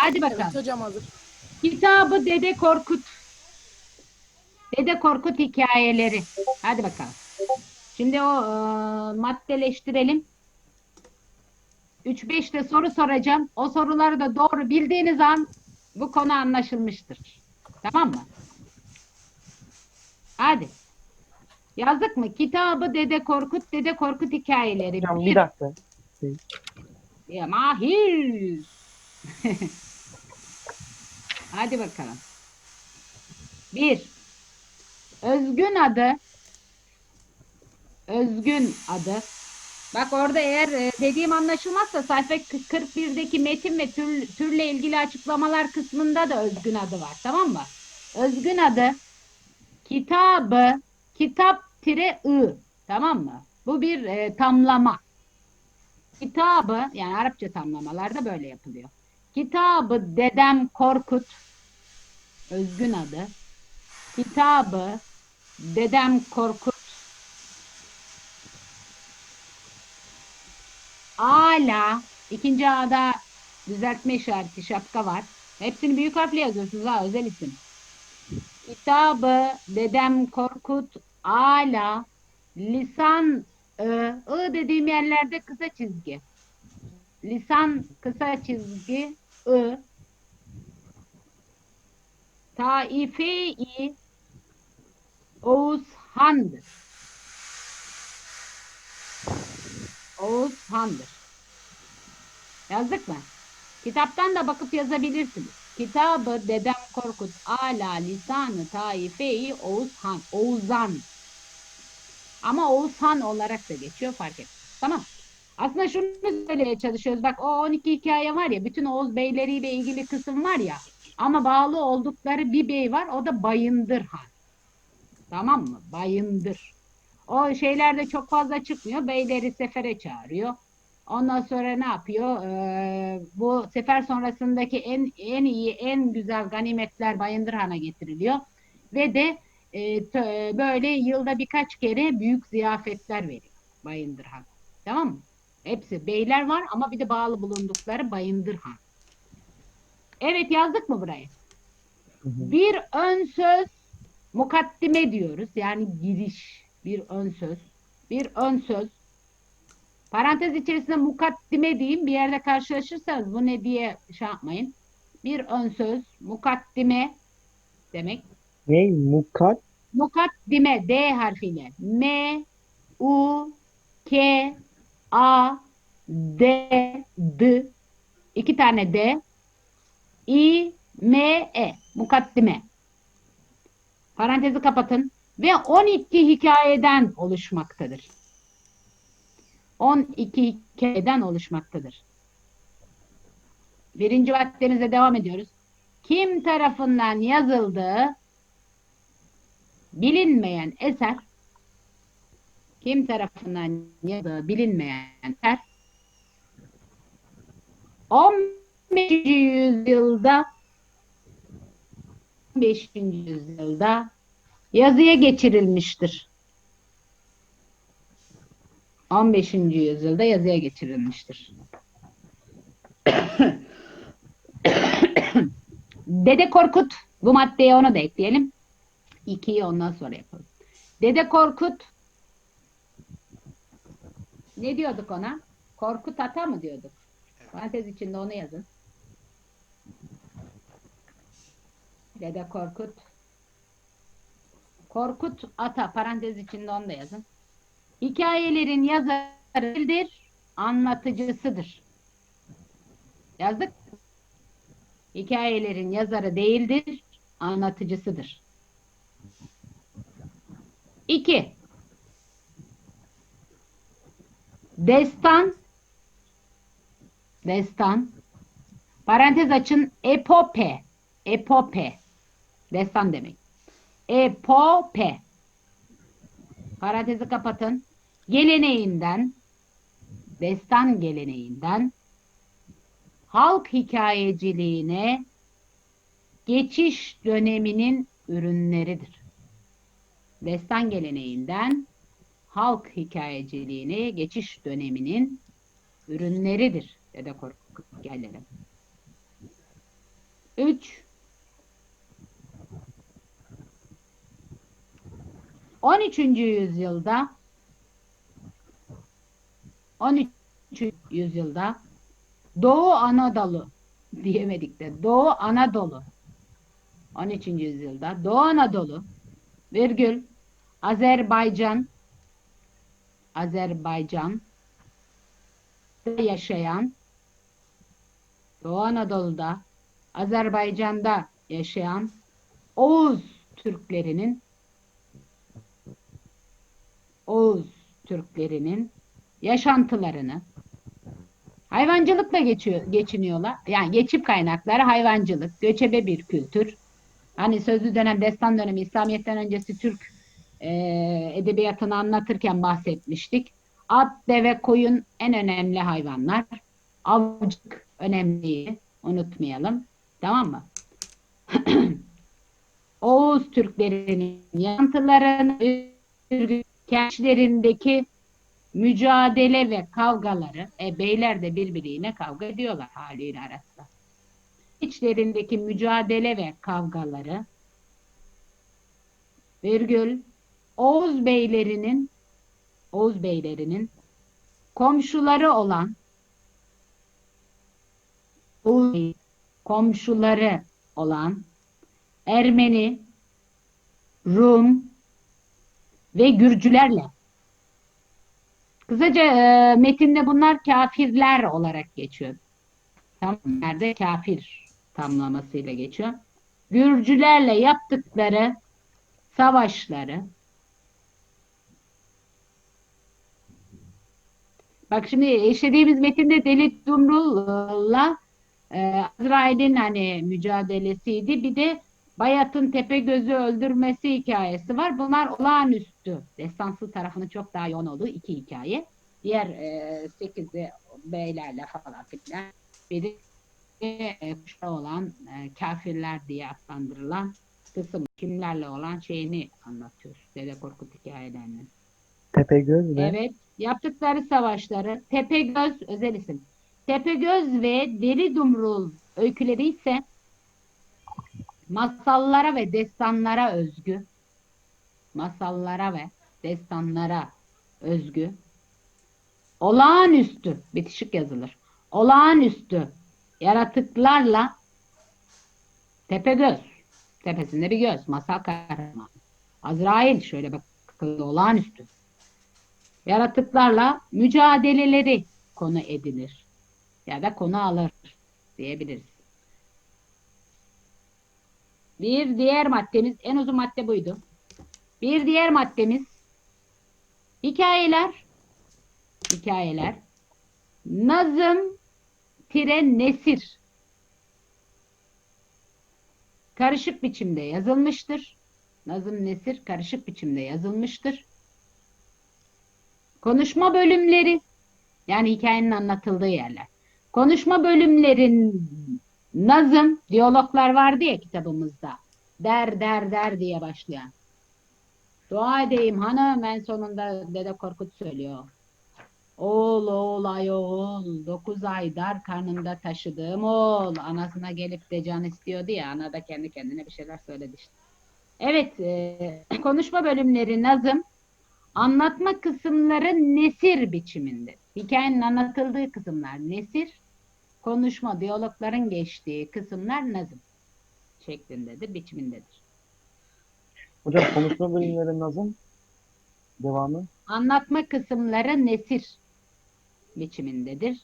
Hadi Evet bakalım. hocam hazır. Kitabı Dede Korkut. Dede Korkut hikayeleri. Hadi bakalım. Şimdi o e, maddeleştirelim. 3-5 de soru soracağım. O soruları da doğru bildiğiniz an bu konu anlaşılmıştır. Tamam mı? Hadi. Yazdık mı? Kitabı Dede Korkut, Dede Korkut hikayeleri. Hocam bir dakika. Ya mahir. Hadi bakalım. Bir. Özgün adı. Özgün adı. Bak orada eğer e, dediğim anlaşılmazsa sayfa 41'deki metin ve tür, türle ilgili açıklamalar kısmında da özgün adı var. Tamam mı? Özgün adı kitabı kitap tire ı. Tamam mı? Bu bir e, tamlama. Kitabı yani Arapça tamlamalarda böyle yapılıyor. Kitabı Dedem Korkut özgün adı. Kitabı Dedem Korkut Ala ikinci A'da düzeltme işareti şapka var. Hepsini büyük harfle yazıyorsunuz ha özel isim. Kitabı Dedem Korkut Ala lisan I, I dediğim yerlerde kısa çizgi. Lisan kısa çizgi I. Taife-i Oğuzhan'dır. Oğuzhan'dır. Yazdık mı? Kitaptan da bakıp yazabilirsiniz. Kitabı Dedem Korkut Ala Lisanı Taife-i Oğuzhan. Oğuzhan. Ama Oğuzhan olarak da geçiyor fark etmez. Tamam. Aslında şunu söylemeye çalışıyoruz. Bak o 12 hikaye var ya bütün Oğuz beyleriyle ilgili kısım var ya ama bağlı oldukları bir bey var o da Bayındır Han. Tamam mı? Bayındır. O şeylerde çok fazla çıkmıyor. Beyleri sefere çağırıyor. Ondan sonra ne yapıyor? Ee, bu sefer sonrasındaki en en iyi, en güzel ganimetler Bayındır Han'a getiriliyor. Ve de e, t- böyle yılda birkaç kere büyük ziyafetler veriyor Bayındır Han. Tamam mı? Hepsi beyler var ama bir de bağlı bulundukları Bayındır Han. Evet yazdık mı burayı? Bir ön söz mukaddime diyoruz. Yani giriş. Bir ön söz. Bir ön söz. Parantez içerisinde mukaddime diyeyim. Bir yerde karşılaşırsanız bu ne diye şey yapmayın. Bir ön söz mukaddime demek. Ne? Mukat? Mukaddime D harfiyle. M U K A D D iki tane D İ M E mukaddime. Parantezi kapatın ve 12 hikayeden oluşmaktadır. 12 hikayeden oluşmaktadır. Birinci maddemize devam ediyoruz. Kim tarafından yazıldığı bilinmeyen eser kim tarafından yazıldığı bilinmeyen eser 15. yüzyılda 15. yüzyılda yazıya geçirilmiştir. 15. yüzyılda yazıya geçirilmiştir. Dede Korkut bu maddeye onu da ekleyelim. İkiyi ondan sonra yapalım. Dede Korkut ne diyorduk ona? Korkut Ata mı diyorduk? Parantez içinde onu yazın. Dede Korkut. Korkut Ata parantez içinde onu da yazın. Hikayelerin yazarı değildir, anlatıcısıdır. Yazdık. Hikayelerin yazarı değildir, anlatıcısıdır. İki. Destan Destan parantez açın epope epope destan demek. Epope parantezi kapatın. Geleneğinden destan geleneğinden halk hikayeciliğine geçiş döneminin ürünleridir. Destan geleneğinden halk hikayeciliğine geçiş döneminin ürünleridir. Dede Korkut hikayeleri. 3 13. yüzyılda 13. yüzyılda Doğu Anadolu diyemedik de Doğu Anadolu 13. yüzyılda Doğu Anadolu virgül Azerbaycan Azerbaycan yaşayan Doğu Anadolu'da Azerbaycan'da yaşayan Oğuz Türklerinin Oğuz Türklerinin yaşantılarını hayvancılıkla geçiyor, geçiniyorlar. Yani geçip kaynakları hayvancılık, göçebe bir kültür. Hani sözlü dönem, destan dönemi, İslamiyet'ten öncesi Türk e, edebiyatını anlatırken bahsetmiştik. At, deve, koyun en önemli hayvanlar. Avcılık önemli, unutmayalım. Tamam mı? Oğuz Türklerinin yantılarını, gençlerindeki mücadele ve kavgaları, e, beyler de birbiriyle kavga ediyorlar haliyle arasında. İçlerindeki mücadele ve kavgaları, virgül, Oğuz beylerinin Oğuz beylerinin komşuları olan Oğuz komşuları olan Ermeni, Rum ve Gürcülerle Kısaca e, metinde bunlar kafirler olarak geçiyor. Tam nerede kafir tamlamasıyla geçiyor. Gürcülerle yaptıkları savaşları Bak şimdi işlediğimiz metinde Deli Dumrul'la e, Azrail'in hani mücadelesiydi. Bir de Bayat'ın Tepegöz'ü öldürmesi hikayesi var. Bunlar olağanüstü. Destansı tarafının çok daha yoğun olduğu iki hikaye. Diğer e, sekizi beylerle falan filan. Biri e, kuşa olan e, kafirler diye adlandırılan kısım kimlerle olan şeyini anlatıyor. Dede Korkut hikayelerinin. Tepegöz ve Evet. Yaptıkları savaşları Tepegöz özel isim. Tepegöz ve Deli Dumrul öyküleri ise masallara ve destanlara özgü. Masallara ve destanlara özgü. Olağanüstü bitişik yazılır. Olağanüstü yaratıklarla Tepegöz. Tepesinde bir göz. Masal kahramanı. Azrail şöyle bak olağanüstü yaratıklarla mücadeleleri konu edilir ya da konu alır diyebiliriz. Bir diğer maddemiz, en uzun madde buydu. Bir diğer maddemiz hikayeler, hikayeler, nazım tire nesir karışık biçimde yazılmıştır. Nazım nesir karışık biçimde yazılmıştır. Konuşma bölümleri yani hikayenin anlatıldığı yerler. Konuşma bölümlerin nazım, diyaloglar vardı ya kitabımızda. Der der der diye başlayan. Dua edeyim hanım en sonunda Dede Korkut söylüyor. Oğul oğul ay oğul dokuz ay dar karnında taşıdığım oğul anasına gelip de can istiyordu ya ana da kendi kendine bir şeyler söyledi işte. Evet e, konuşma bölümleri nazım Anlatma kısımları nesir biçiminde. Hikayenin anlatıldığı kısımlar nesir, konuşma, diyalogların geçtiği kısımlar nazım şeklindedir, biçimindedir. hocam konuşma bölümleri nazım devamı Anlatma kısımları nesir biçimindedir.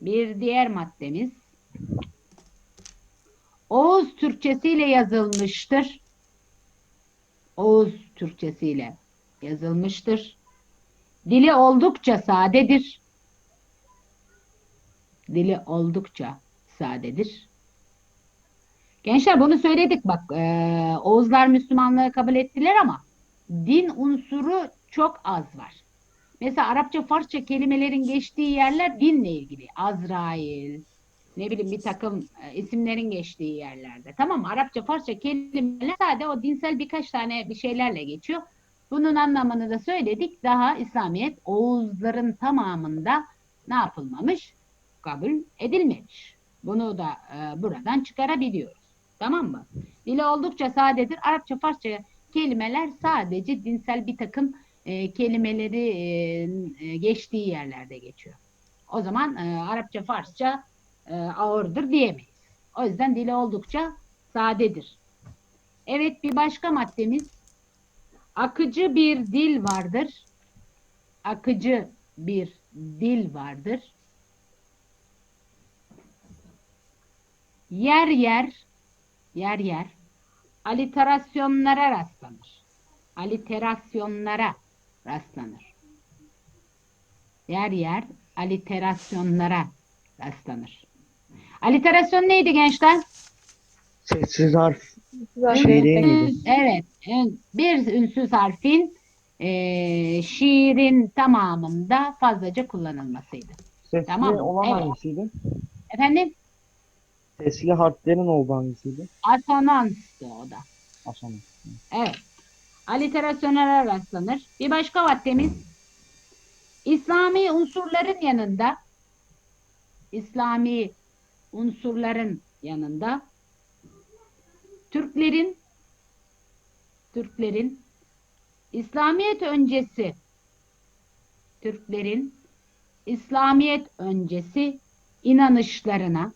Bir diğer maddemiz Oğuz Türkçesiyle yazılmıştır. Oğuz Türkçesiyle yazılmıştır. Dili oldukça sadedir. Dili oldukça sadedir. Gençler bunu söyledik bak. eee, Oğuzlar Müslümanlığı kabul ettiler ama din unsuru çok az var. Mesela Arapça, Farsça kelimelerin geçtiği yerler dinle ilgili. Azrail, ne bileyim bir takım e, isimlerin geçtiği yerlerde. Tamam mı? Arapça, Farsça kelimeler sadece o dinsel birkaç tane bir şeylerle geçiyor. Bunun anlamını da söyledik. Daha İslamiyet Oğuzların tamamında ne yapılmamış? Kabul edilmemiş. Bunu da e, buradan çıkarabiliyoruz. Tamam mı? Dili oldukça sadedir. Arapça, Farsça kelimeler sadece dinsel bir takım e, kelimeleri e, e, geçtiği yerlerde geçiyor. O zaman e, Arapça, Farsça e, ağırdır diyemeyiz. O yüzden dili oldukça sadedir. Evet bir başka maddemiz akıcı bir dil vardır. Akıcı bir dil vardır. Yer yer yer yer aliterasyonlara rastlanır. Aliterasyonlara rastlanır. Yer yer aliterasyonlara rastlanır. Aliterasyon neydi gençler? Sessiz harf şey değil miydi? Ünsüz, evet. Bir ünsüz harfin eee, şiirin tamamında fazlaca kullanılmasıydı. Sesli Tamam, olan evet. hangisiydi? Efendim? Sesli harflerin olduğu hangisiydi? Asonanstı o da. Aşama. Evet. Aliterasyonlara rastlanır. Bir başka maddemiz İslami unsurların yanında İslami unsurların yanında Türklerin Türklerin İslamiyet öncesi Türklerin İslamiyet öncesi inanışlarına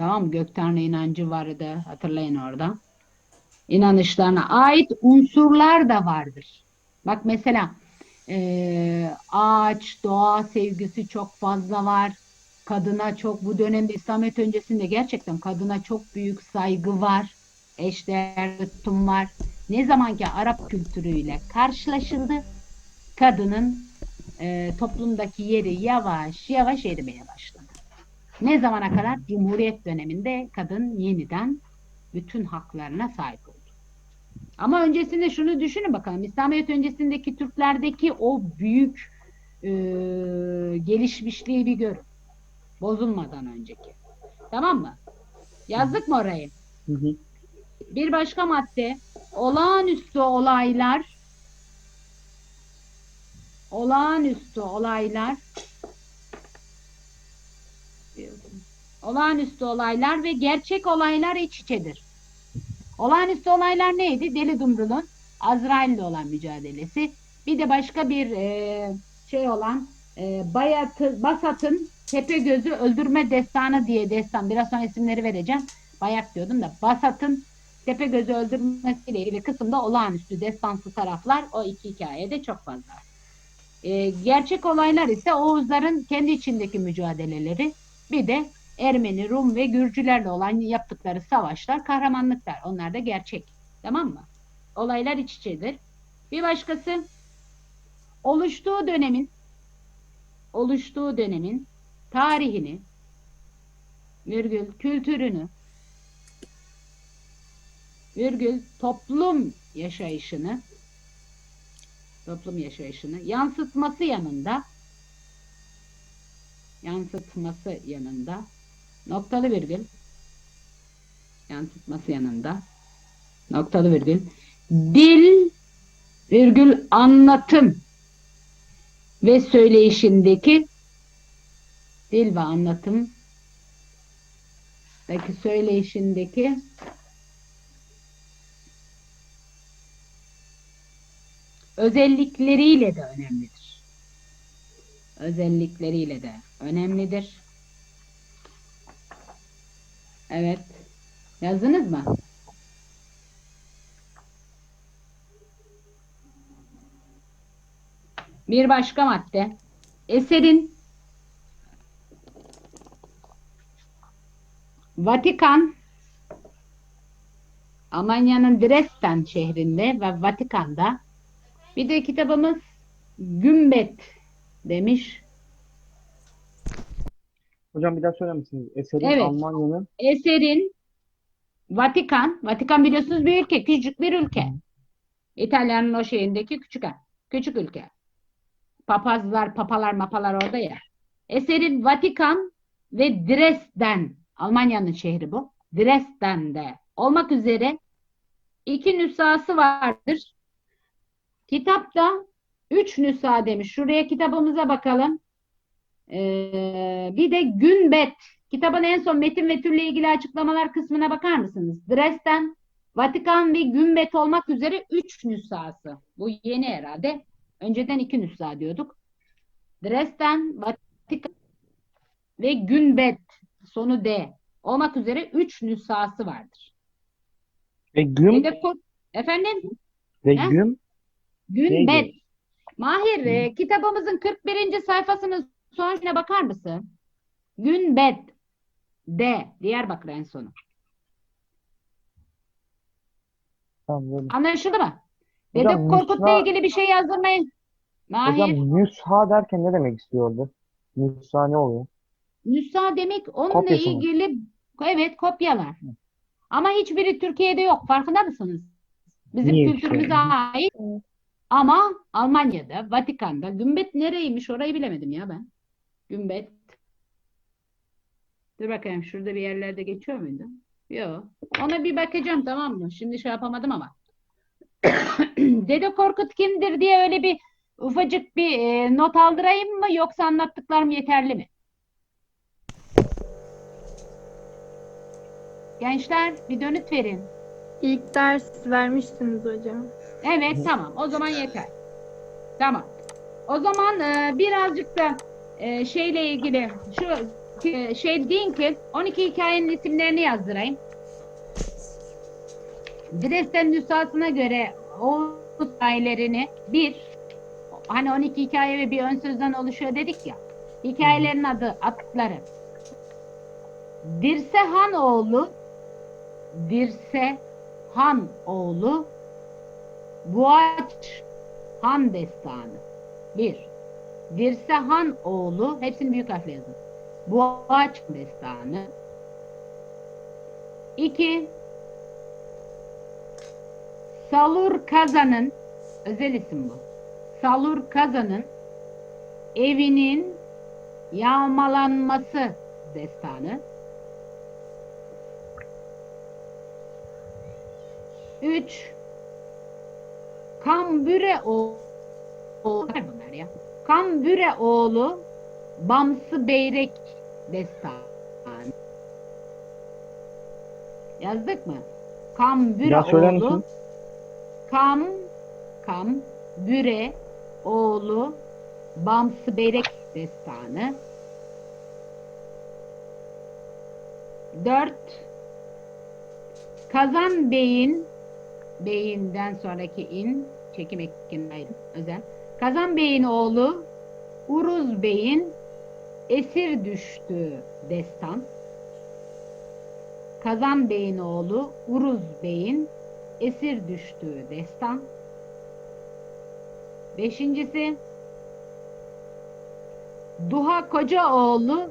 tamam gök tanrı inancı vardı hatırlayın orada inanışlarına ait unsurlar da vardır. Bak mesela eee, ağaç, doğa sevgisi çok fazla var. Kadına çok bu dönemde İslamiyet öncesinde gerçekten kadına çok büyük saygı var. Eşdeğer tutum var. Ne zaman ki Arap kültürüyle karşılaşıldı, kadının eee, toplumdaki yeri yavaş yavaş erimeye başladı. Ne zamana kadar? Cumhuriyet döneminde kadın yeniden bütün haklarına sahip oldu. Ama öncesinde şunu düşünün bakalım. İslamiyet öncesindeki Türklerdeki o büyük e, gelişmişliği bir görün. Bozulmadan önceki. Tamam mı? Yazdık mı orayı? Hı hı. Bir başka madde olağanüstü olaylar olağanüstü olaylar olağanüstü olaylar ve gerçek olaylar iç içedir. Olağanüstü olaylar neydi? Deli Dumrul'un Azrail'le olan mücadelesi. Bir de başka bir e, şey olan e, Bayatı, Basat'ın Tepegöz'ü öldürme destanı diye destan. Biraz sonra isimleri vereceğim. Bayat diyordum da Basat'ın Tepegöz'ü öldürmesiyle ilgili kısımda olağanüstü destansı taraflar o iki hikayede çok fazla. E, gerçek olaylar ise Oğuzların kendi içindeki mücadeleleri bir de Ermeni, Rum ve Gürcülerle olan yaptıkları savaşlar, kahramanlıklar. Onlar da gerçek. Tamam mı? Olaylar iç içedir. Bir başkası oluştuğu dönemin oluştuğu dönemin tarihini, virgül, kültürünü, virgül, toplum yaşayışını, toplum yaşayışını yansıtması yanında yansıtması yanında noktalı virgül yansıtması yanında noktalı virgül dil virgül anlatım ve söyleyişindeki dil ve anlatım daki söyleyişindeki özellikleriyle de önemlidir. Özellikleriyle de önemlidir. Evet. Yazdınız mı? Bir başka madde. Eserin Vatikan Almanya'nın Dresden şehrinde ve Vatikan'da bir de kitabımız Gümbet demiş. Hocam bir daha söyler misiniz? Eserin Evet. Almanya'nın Eserin Vatikan, Vatikan biliyorsunuz bir ülke, küçük bir ülke. İtalya'nın o şeyindeki küçük küçük ülke. Papazlar, papalar, mapalar orada ya. Eserin Vatikan ve Dresden, Almanya'nın şehri bu. Dresden'de olmak üzere iki nüshası vardır. Kitapta üç nüsha demiş. Şuraya kitabımıza bakalım. Ee, bir de Günbet Kitabın en son metin ve türle ilgili açıklamalar kısmına bakar mısınız? Dresden, Vatikan ve Gümbet olmak üzere 3 nüshası. Bu yeni herhalde. Önceden 2 nüsha diyorduk. Dresden, Vatikan ve Gümbet sonu D olmak üzere 3 nüshası vardır. Ve Hedef kod- Efendim? ve Gümbet. Neydi? Mahir, e, kitabımızın 41. sayfasının sonuna bakar mısın? Gümbet. D. Diyarbakır en sonu. Tamam. Anlaşıldı mı? Hocam, Dedek Korkut'la ilgili bir şey yazdırmayın. Mahir, Hocam nüsha derken ne demek istiyordu? Nüsha ne oluyor? nüsha demek onunla Kopyası mı? ilgili evet kopyalar. Ama hiçbiri Türkiye'de yok. Farkında mısınız? Bizim Niye kültürümüze işte? ait. Ama Almanya'da, Vatikan'da. Gümbet nereymiş orayı bilemedim ya ben. Gümbet. Dur bakayım şurada bir yerlerde geçiyor muydu? Yok. Ona bir bakacağım tamam mı? Şimdi şey yapamadım ama. Dede Korkut kimdir diye öyle bir ufacık bir e, not aldırayım mı yoksa anlattıklarım yeterli mi? Gençler bir dönüt verin. İlk ders vermiştiniz hocam. Evet tamam o zaman yeter. Tamam. O zaman e, birazcık da e, şeyle ilgili şu e, şey deyin ki 12 hikayenin isimlerini yazdırayım. Dresden nüshasına göre o hikayelerini bir hani 12 hikaye ve bir ön sözden oluşuyor dedik ya. Hikayelerin adı atları. Dirse Hanoğlu Dirse Hanoğlu Boğaç Han Destanı. Bir. Dirse Han oğlu, hepsini büyük harfle yazın. Boğaç Destanı. İki. Salur Kazan'ın, özel isim bu. Salur Kazan'ın evinin yağmalanması destanı. Üç. Kambüre oğlu ne bunlar ya? Kambüre oğlu Bamsı Beyrek destanı. Yazdık mı? Kambüre Ya söyler oğlu misin? Kam Kam Büre oğlu Bamsı Beyrek destanı. Dört Kazan Bey'in Bey'inden sonraki in çekim ayrı özel. Kazan Bey'in oğlu Uruz Bey'in esir düştüğü destan. Kazan Bey'in oğlu Uruz Bey'in esir düştüğü destan. Beşincisi Duha Kocaoğlu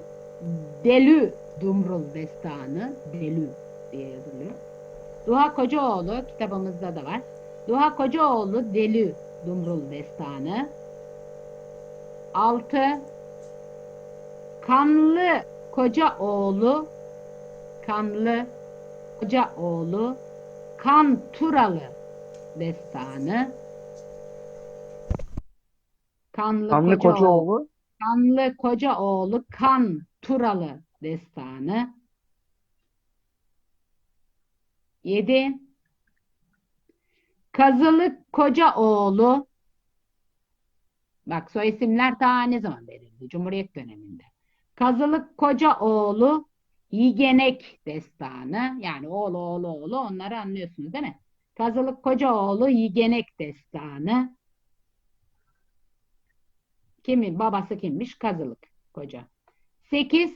Delü Dumrul destanı. Delü diye yazılıyor. Duha Kocaoğlu kitabımızda da var. Duha Kocaoğlu Delü Dumrul destanı. 6 Kanlı Kocaoğlu Kanlı Kocaoğlu Kan Turalı destanı. Kanlı, Kanlı Kocaoğlu Kocaoğlu Kanlı Kocaoğlu Kan Turalı destanı. 7. Kazılık Kocaoğlu Bak soy isimler ta ne zaman verildi? Cumhuriyet döneminde. Kazılık Kocaoğlu Yigenek destanı. Yani oğlu oğlu oğlu onları anlıyorsunuz değil mi? Kazılık Kocaoğlu Yigenek destanı. Kimin? Babası kimmiş? Kazılık Koca. 8.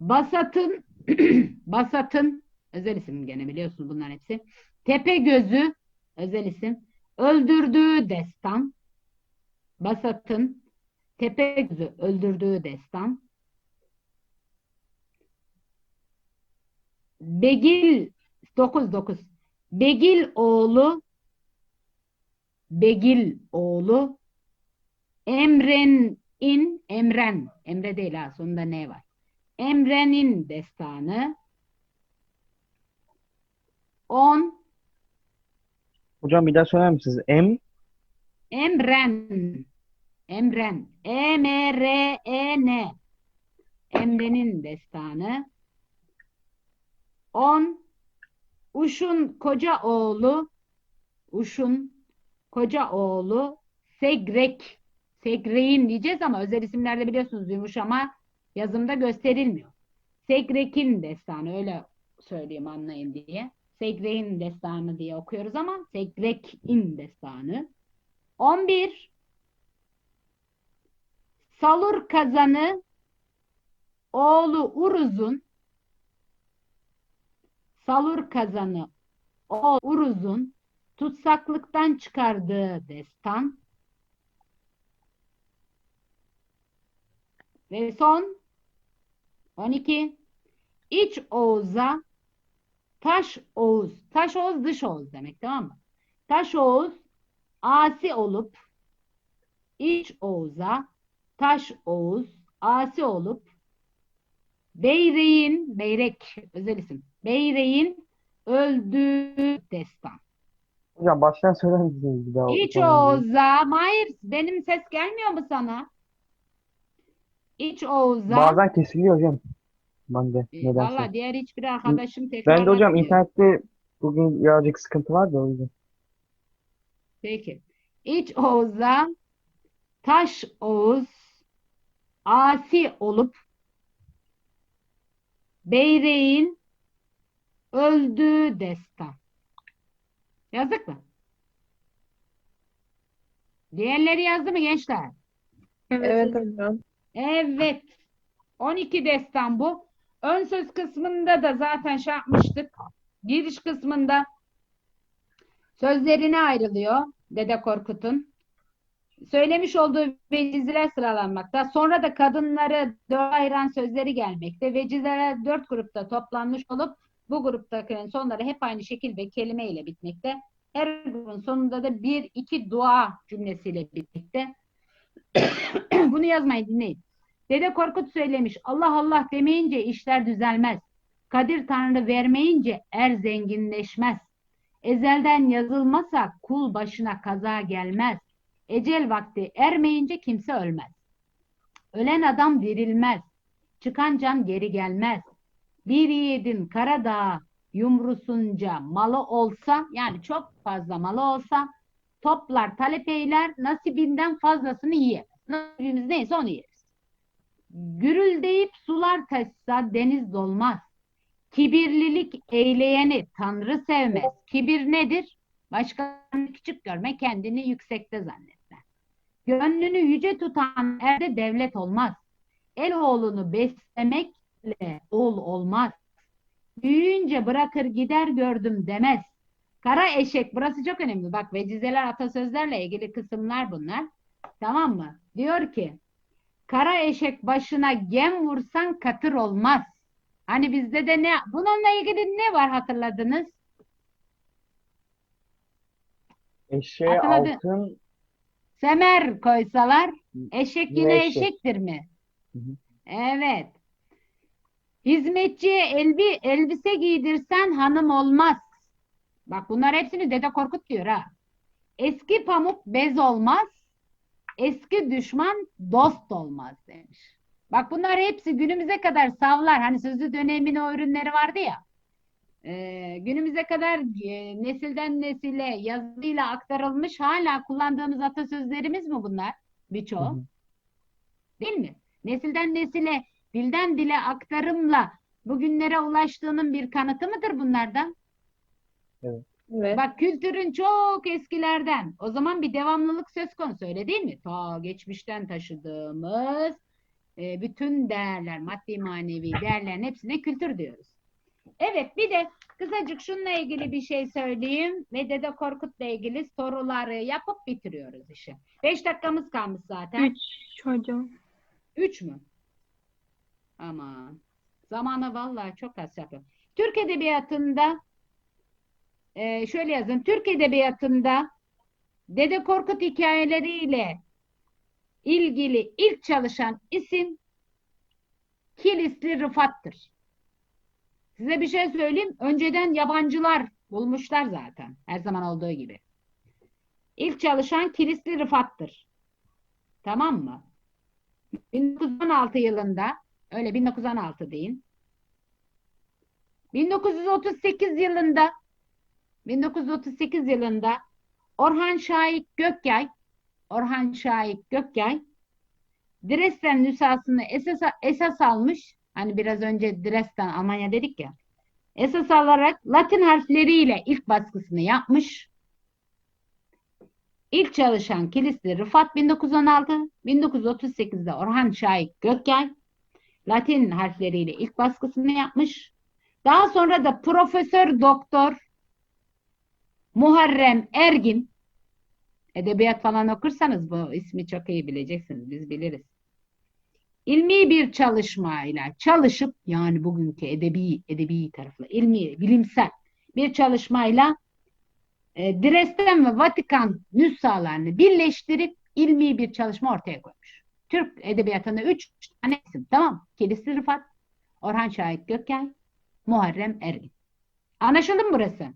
Basat'ın Basat'ın özel isim gene biliyorsunuz bunların hepsi. Tepe gözü özel isim. Öldürdüğü destan. Basat'ın tepe gözü öldürdüğü destan. Begil 9 9. Begil oğlu Begil oğlu Emren'in Emren Emre değil ha sonunda ne var? Emre'nin destanı 10 Hocam bir daha söyler misiniz? M Emren. Emren. E M R E N. Emre'nin destanı. 10 Uş'un koca oğlu. Uş'un koca oğlu. Segrek. Segrek'in diyeceğiz ama özel isimlerde biliyorsunuz yumuşama yazımda gösterilmiyor. Segrek'in destanı öyle söyleyeyim anlayın diye. Segrek'in destanı diye okuyoruz ama Segrek'in destanı. 11 Salur kazanı oğlu Uruz'un Salur kazanı oğlu Uruz'un tutsaklıktan çıkardığı destan. Ve son 12 İç Oğuz'a Taş Oğuz Taş Oğuz dış Oğuz demek tamam mı? Taş Oğuz asi olup İç Oğuz'a Taş Oğuz asi olup Beyrek'in Beyrek özel isim Beyrek'in öldüğü destan. Hocam baştan söyler misiniz bir daha? İç? Oğuz'a Mahir benim ses gelmiyor mu sana? İç Oğuz'a Bazen kesiliyor hocam. Ben de E, nedense. Valla diğer hiçbir arkadaşım Ben de hocam internette bugün birazcık sıkıntı var da o yüzden. Peki. İç Oğuz'a Taş Oğuz asi olup Beyrek'in öldüğü destan. Yazdık mı? Diğerleri yazdı mı gençler? Evet. hocam. Evet. 12 destan bu. Ön söz kısmında da zaten şey yapmıştık. Giriş kısmında sözlerine ayrılıyor Dede Korkut'un. Söylemiş olduğu vecizeler sıralanmakta. Sonra da kadınları dört ayıran sözleri gelmekte. Vecizeler dört grupta toplanmış olup bu gruptakilerin sonları hep aynı şekil ve kelime ile bitmekte. Her grubun sonunda da bir iki dua cümlesiyle bitmekte. Bunu yazmayı dinleyin. Dede Korkut söylemiş. Allah Allah demeyince işler düzelmez. Kadir Tanrı vermeyince er zenginleşmez. Ezelden yazılmasa kul başına kaza gelmez. Ecel vakti ermeyince kimse ölmez. Ölen adam dirilmez. Çıkan can geri gelmez. Bir yiğidin Karadağ yumrusunca malı olsa yani çok fazla malı olsa toplar talep eyler nasibinden fazlasını yiyemez. Nasibimiz neyse onu yeriz. Gürüldeyip sular taşsa deniz dolmaz. Kibirlilik eyleyeni Tanrı sevmez. Kibir nedir? Başkalarını küçük görme, kendini yüksekte zannetme. Gönlünü yüce tutan erde devlet olmaz. El oğlunu beslemekle oğul olmaz. Büyüyünce bırakır gider gördüm demez. Kara eşek, burası çok önemli. Bak vecizeler atasözlerle ilgili kısımlar bunlar. Tamam mı? Diyor ki, kara eşek başına gem vursan katır olmaz. Hani bizde de ne, bununla ilgili ne var hatırladınız? Eşeğe Hatırladı. altın Semer koysalar eşek Yine yine eşek. eşektir mi? Hı hı. Evet. Hizmetçiye elbi, elbise giydirsen hanım olmaz. Bak bunlar hepsini Dede Korkut diyor ha. Eski pamuk bez olmaz. Eski düşman dost olmaz demiş. Bak bunlar hepsi günümüze kadar savlar. Hani sözlü dönemin o ürünleri vardı ya. Ee, günümüze kadar e, nesilden nesile yazıyla aktarılmış hala kullandığımız atasözlerimiz mi bunlar? Birçoğu. Hı hı. Değil mi? Nesilden nesile, dilden dile aktarımla bugünlere ulaştığının bir kanıtı mıdır bunlardan? Evet. Bak kültürün çok eskilerden. O zaman bir devamlılık söz konusu öyle değil mi? Ta geçmişten taşıdığımız e, bütün değerler, maddi manevi değerlerin hepsine kültür diyoruz. Evet bir de kısacık şununla ilgili bir şey söyleyeyim ve Dede Korkut'la ilgili soruları yapıp bitiriyoruz işi. Beş dakikamız kalmış zaten. Üç hocam. Üç mü? Aman. Zamanı vallahi çok az yapıyor. Türk Edebiyatı'nda e, şöyle yazın. Türk Edebiyatı'nda Dede Korkut hikayeleriyle ilgili ilk çalışan isim Kilisli Rıfat'tır. Size bir şey söyleyeyim. Önceden yabancılar bulmuşlar zaten. Her zaman olduğu gibi. İlk çalışan Kilisli Rıfat'tır. Tamam mı? 1916 yılında öyle 1916 deyin. 1938 yılında 1938 yılında Orhan Şahik Gökyay Orhan Şahik Gökyay Dresden nüshasını esas, esas almış. Hani biraz önce Dresden Almanya dedik ya. Esas alarak Latin harfleriyle ilk baskısını yapmış. İlk çalışan kilisi Rıfat 1916, 1938'de Orhan Şahik Gökyay Latin harfleriyle ilk baskısını yapmış. Daha sonra da Profesör Doktor Muharrem Ergin edebiyat falan okursanız bu ismi çok iyi bileceksiniz. Biz biliriz. İlmi bir çalışmayla çalışıp yani bugünkü edebi edebi tarafla ilmi bilimsel bir çalışmayla e, Dresden ve Vatikan nüshalarını birleştirip ilmi bir çalışma ortaya koymuş. Türk edebiyatında üç tane isim tamam? Kilisi Rıfat, Orhan Şahit Gökay, Muharrem Ergin. Anlaşıldı mı burası?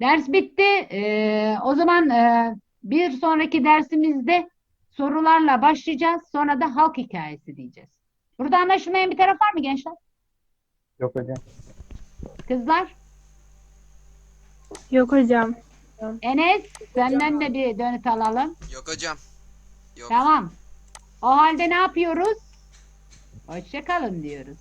Ders bitti. Ee, o zaman e, bir sonraki dersimizde sorularla başlayacağız. Sonra da halk hikayesi diyeceğiz. Burada anlaşılmayan bir taraf var mı gençler? Yok hocam. Kızlar? Yok hocam. Enes senden de bir dönüt alalım. Yok hocam. Yok. Tamam. O halde ne yapıyoruz? Hoşça kalın diyoruz.